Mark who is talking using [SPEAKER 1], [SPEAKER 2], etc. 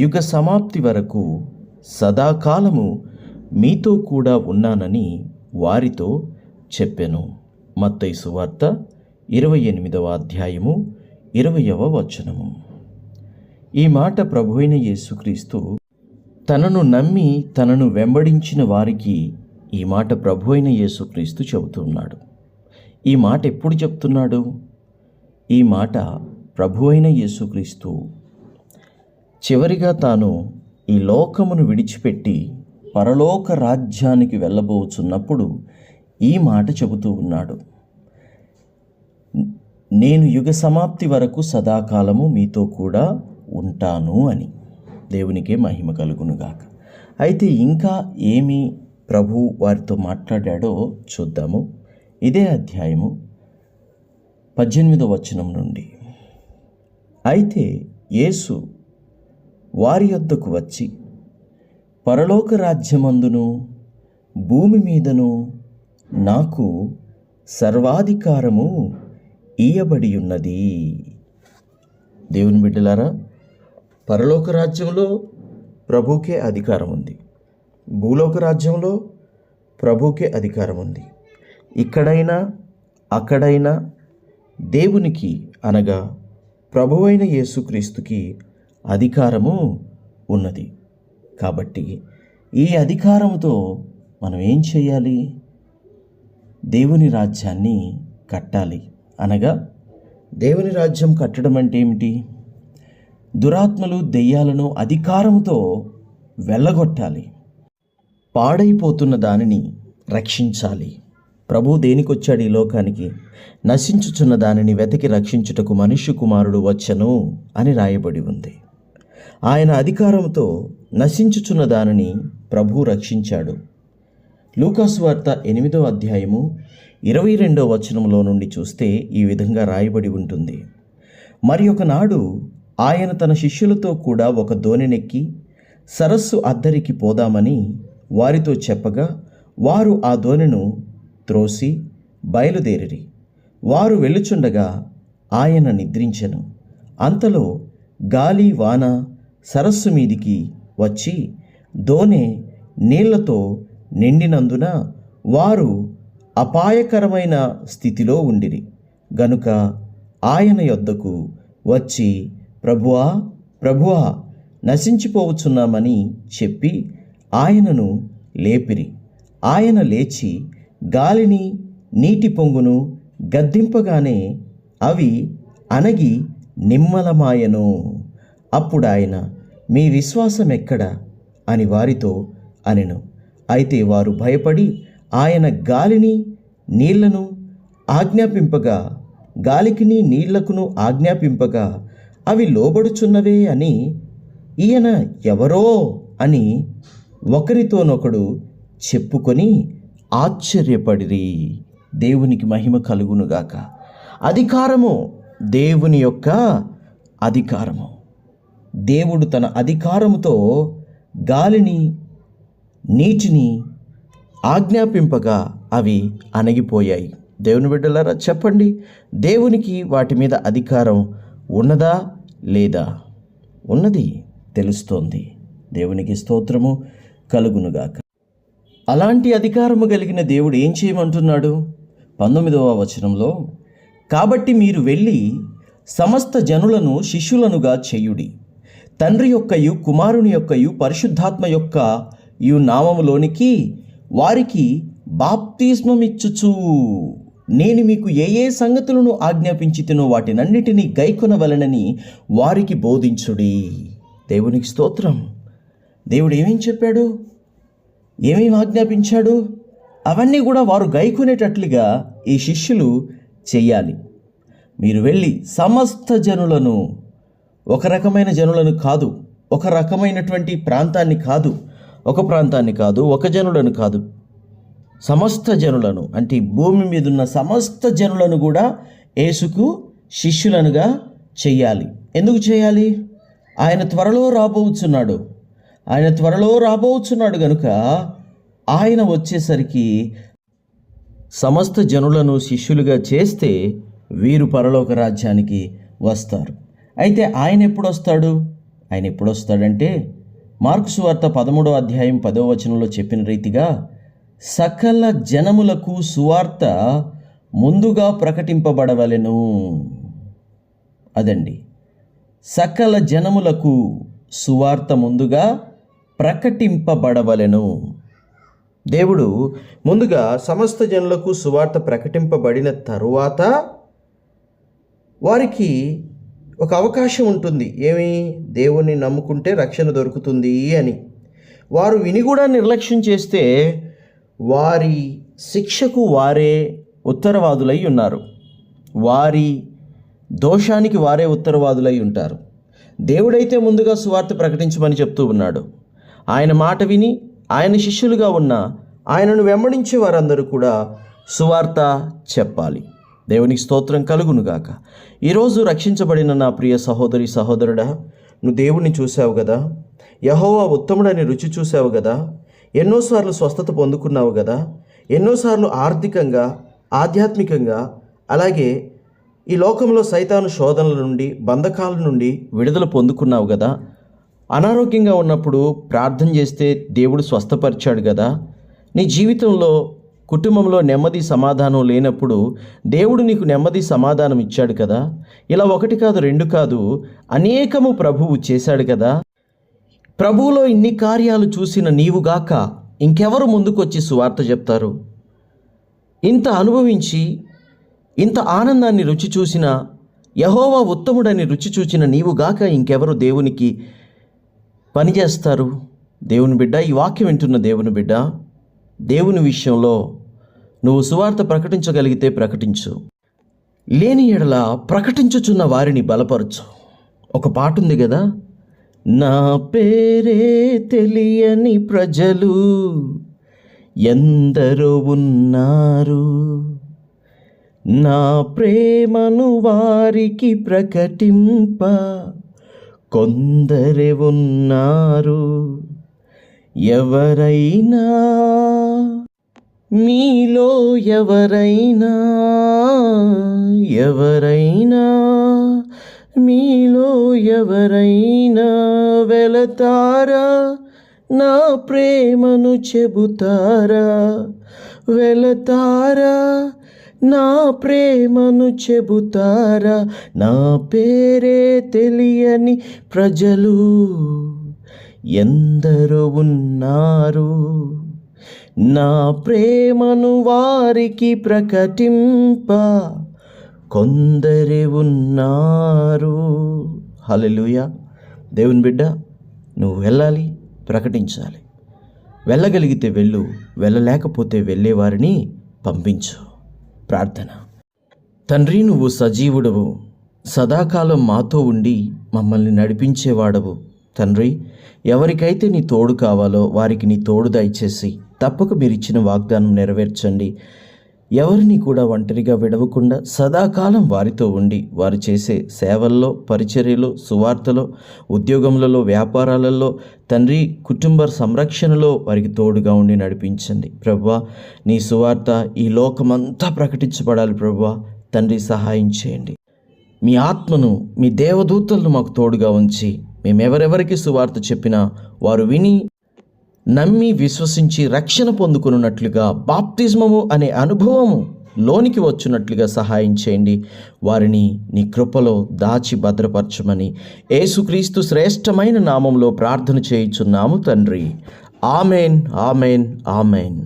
[SPEAKER 1] యుగ సమాప్తి వరకు సదాకాలము మీతో కూడా ఉన్నానని వారితో చెప్పెను. మత్తయి సువార్త ఇరవై ఎనిమిదవ అధ్యాయము ఇరవయవ వచనము. ఈ మాట ప్రభువైన యేసుక్రీస్తు తనను నమ్మి తనను వెంబడించిన వారికి ఈ మాట ప్రభువైన యేసుక్రీస్తు చెబుతున్నాడు. ఈ మాట ఎప్పుడు చెప్తున్నాడు? ఈ మాట ప్రభువైన యేసుక్రీస్తు చివరిగా తాను ఈ లోకమును విడిచిపెట్టి పరలోక రాజ్యానికి వెళ్ళబోచున్నప్పుడు ఈ మాట చెబుతూ ఉన్నాడు. నేను యుగ సమాప్తి వరకు సదాకాలము మీతో కూడా ఉంటాను అని దేవునికే మహిమ కలుగునుగాక. అయితే ఇంకా ఏమి ప్రభు వారితో మాట్లాడాడో చూద్దాము. ఇదే అధ్యాయము పద్దెనిమిదవ వచనం నుండి. అయితే యేసు వారి యొద్దకు వచ్చి పరలోక రాజ్యమందును భూమి మీదను నాకు సర్వాధికారము ఇయ్యబడి ఉన్నది. దేవుని బిడ్డలారా పరలోక రాజ్యంలో ప్రభుకే అధికారం ఉంది భూలోక రాజ్యంలో ప్రభుకే అధికారం ఉంది ఇక్కడైనా అక్కడైనా దేవునికి అనగా ప్రభువైన యేసుక్రీస్తుకి అధికారము ఉన్నది. కాబట్టి ఈ అధికారముతో మనం ఏం చేయాలి? దేవుని రాజ్యాన్ని కట్టాలి. అనగా దేవుని రాజ్యం కట్టడం అంటే ఏమిటి? దురాత్మలు దెయ్యాలను అధికారముతో వెళ్ళగొట్టాలి. పాడైపోతున్న దానిని రక్షించాలి. ప్రభు దేనికొచ్చాడు ఈ లోకానికి? నశించుచున్న దానిని వెతికి రక్షించుటకు మనుష్య కుమారుడు వచ్చను అని రాయబడి ఉంది. ఆయన అధికారంతో నశించుచున్న దానిని ప్రభు రక్షించాడు. లూకాస్ వార్త ఎనిమిదో అధ్యాయము ఇరవై రెండో వచనంలో నుండి చూస్తే ఈ విధంగా రాయబడి ఉంటుంది. మరి ఒకనాడు ఆయన తన శిష్యులతో కూడా ఒక దోణినెక్కి సరస్సు అద్దరికి పోదామని వారితో చెప్పగా వారు ఆ దోణిను త్రోసి బయలుదేరిరి. వారు వెళ్ళుచుండగా ఆయన నిద్రించెను. అంతలో గాలి వాన సరస్సు మీదికి వచ్చి దోనె నీళ్ళతో నిండినందున వారు అపాయకరమైన స్థితిలో ఉండిరి. గనుక ఆయన యొద్దకు వచ్చి ప్రభువా ప్రభువా నశించిపోవచ్చున్నామని చెప్పి ఆయనను లేపిరి. ఆయన లేచి గాలిని నీటి పొంగును గద్దింపగానే అవి అణగి నిమ్మలమాయను. అప్పుడు ఆయన మీ విశ్వాసం ఎక్కడ అని వారితో అనెను. అయితే వారు భయపడి ఆయన గాలిని నీళ్ళను ఆజ్ఞాపింపగా గాలికిని నీళ్ళకును ఆజ్ఞాపింపగా అవి లోబడుచున్నవే అని ఈయన ఎవరో అని ఒకరితోనొకడు చెప్పుకొని ఆశ్చర్యపడిరి. దేవునికి మహిమ కలుగునుగాక. అధికారము దేవుని యొక్క అధికారము. దేవుడు తన అధికారముతో గాలిని నీటిని ఆజ్ఞాపింపగా అవి అణగిపోయాయి. దేవుని బిడ్డలారా చెప్పండి. దేవునికి వాటి మీద అధికారం ఉన్నదా లేదా? ఉన్నది తెలుస్తోంది. దేవునికి స్తోత్రము కలుగునుగాక అలాంటి అధికారము కలిగిన దేవుడు ఏం చేయమంటున్నాడు? పంతొమ్మిదవ వచనంలో కాబట్టి మీరు వెళ్ళి సమస్త జనులను శిష్యులనుగా చేయుడి. తండ్రి యొక్కయు కుమారుని యొక్కయు పరిశుద్ధాత్మ యొక్క యు నామములోనికి వారికి బాప్తిస్మమిచ్చుచు. నేను మీకు ఏ ఏ సంగతులను ఆజ్ఞాపించితినో వాటినన్నిటినీ గైకొనవలనని వారికి బోధించుడి. దేవునికి స్తోత్రం. దేవుడు ఏమేం చెప్పాడు? ఏమేమి ఆజ్ఞాపించాడు? అవన్నీ కూడా వారు గైకొనేటట్లుగా ఈ శిష్యులు చెయ్యాలి మీరు వెళ్ళి సమస్త జనులను ఒక రకమైన జనులను కాదు ఒక రకమైనటువంటి ప్రాంతాన్ని కాదు ఒక ప్రాంతాన్ని కాదు ఒక జనులను కాదు సమస్త జనులను అంటే భూమి మీద ఉన్న సమస్త జనులను కూడా యేసుకు శిష్యులనుగా చెయ్యాలి ఎందుకు చేయాలి? ఆయన త్వరలో రాబోతున్నాడు ఆయన త్వరలో రాబోతున్నాడు గనుక ఆయన వచ్చేసరికి సమస్త జనులను శిష్యులుగా చేస్తే వీరు పరలోక రాజ్యానికి వస్తారు. అయితే ఆయన ఎప్పుడు వస్తాడు? ఆయన ఎప్పుడు వస్తాడంటే మార్క్సు వార్త పదమూడో అధ్యాయం పదో వచనంలో చెప్పిన రీతిగా సకల జనములకు సువార్త ముందుగా ప్రకటింపబడవలెను. అదండి. సకల జనములకు సువార్త ముందుగా ప్రకటింపబడవలెను. దేవుడు ముందుగా సమస్త జనులకు సువార్త ప్రకటింపబడిన తరువాత వారికి ఒక అవకాశం ఉంటుంది. ఏమి? దేవుణ్ణి నమ్ముకుంటే రక్షణ దొరుకుతుంది అని. వారు విని కూడా నిర్లక్ష్యం చేస్తే వారి శిక్షకు వారే ఉత్తరవాదులై ఉన్నారు. వారి దోషానికి వారే ఉత్తరవాదులై ఉంటారు. దేవుడైతే ముందుగా సువార్త ప్రకటించమని చెప్తూ ఉన్నాడు. ఆయన మాట విని ఆయన శిష్యులుగా ఉన్న ఆయనను వెంబడించే వారందరూ కూడా సువార్త చెప్పాలి. దేవునికి స్తోత్రం కలుగునుగాక ఈరోజు రక్షించబడిన నా ప్రియ సహోదరి సహోదరుడా నువ్వు దేవుణ్ణి చూసావు కదా యహోవా ఉత్తముడని రుచి చూసావు కదా ఎన్నోసార్లు స్వస్థత పొందుకున్నావు కదా ఎన్నోసార్లు ఆర్థికంగా ఆధ్యాత్మికంగా అలాగే ఈ లోకంలో సైతాను శోధనల నుండి బంధకాల నుండి విడుదల పొందుకున్నావు కదా అనారోగ్యంగా ఉన్నప్పుడు ప్రార్థన చేస్తే దేవుడు స్వస్థపరిచాడు కదా. నీ జీవితంలో కుటుంబంలో నెమ్మది సమాధానం లేనప్పుడు దేవుడు నీకు నెమ్మది సమాధానం ఇచ్చాడు కదా. ఇలా ఒకటి కాదు రెండు కాదు అనేకము ప్రభువు చేశాడు కదా. ప్రభువులో ఇన్ని కార్యాలు చూసిన నీవుగాక ఇంకెవరు ముందుకొచ్చి సువార్త చెప్తారు? ఇంత అనుభవించి ఇంత ఆనందాన్ని రుచి చూసిన యహోవా ఉత్తముడని రుచి చూచిన నీవుగాక ఇంకెవరు దేవునికి పనిచేస్తారు దేవుని బిడ్డ ఈ వాక్యం వింటున్న దేవుని బిడ్డ దేవుని విషయంలో నువ్వు సువార్త ప్రకటించగలిగితే ప్రకటించు. లేని ఎడల ప్రకటించుచున్న వారిని బలపరచు. ఒక పాట ఉంది కదా? నా పేరే తెలియని ప్రజలు ఎందరో ఉన్నారు. నా ప్రేమను వారికి ప్రకటింప కొందరే ఉన్నారు. ఎవరైనా మీలో ఎవరైనా ఎవరైనా మీలో ఎవరైనా వెళతారా? నా ప్రేమను చెబుతారా? వెళతారా? నా ప్రేమను చెబుతారా? నా పేరే తెలియని ప్రజలు ఎందరో ఉన్నారు. నా ప్రేమను వారికి ప్రకటింప కొందరి ఉన్నారు. హల్లెలూయా. దేవుని బిడ్డ నువ్వు వెళ్ళాలి ప్రకటించాలి. వెళ్ళగలిగితే వెళ్ళు వెళ్ళలేకపోతే వెళ్ళేవారిని పంపించు. ప్రార్థన. తండ్రి నువ్వు సజీవుడవు. సదాకాలం మాతో ఉండి మమ్మల్ని నడిపించేవాడవు. తండ్రి ఎవరికైతే నీ తోడు కావాలో వారికి నీ తోడు దయచేసి తప్పక మీరిచ్చిన వాగ్దానం నెరవేర్చండి. ఎవరిని కూడా ఒంటరిగా విడవకుండా సదాకాలం వారితో ఉండి వారు చేసే సేవల్లో పరిచర్యలో సువార్తలో ఉద్యోగములలో వ్యాపారాలలో తండ్రి కుటుంబ సంరక్షణలో వారికి తోడుగా ఉండి నడిపించండి. ప్రభా నీ సువార్త ఈ లోకమంతా ప్రకటించబడాలి ప్రభా. తండ్రి సహాయం చేయండి. మీ ఆత్మను మీ దేవదూతలను మాకు తోడుగా ఉంచి మేమెవరెవరికి సువార్త చెప్పినా వారు విని నమ్మి విశ్వసించి రక్షణ పొందుకున్నట్లుగా బాప్తిజమము అనే అనుభవము లోనికి వచ్చినట్లుగా సహాయం చేయండి. వారిని నీ కృపలో దాచి భద్రపరచమని యేసుక్రీస్తు శ్రేష్టమైన నామంలో ప్రార్థన చేయుచున్నాము తండ్రి. Amen amen amen.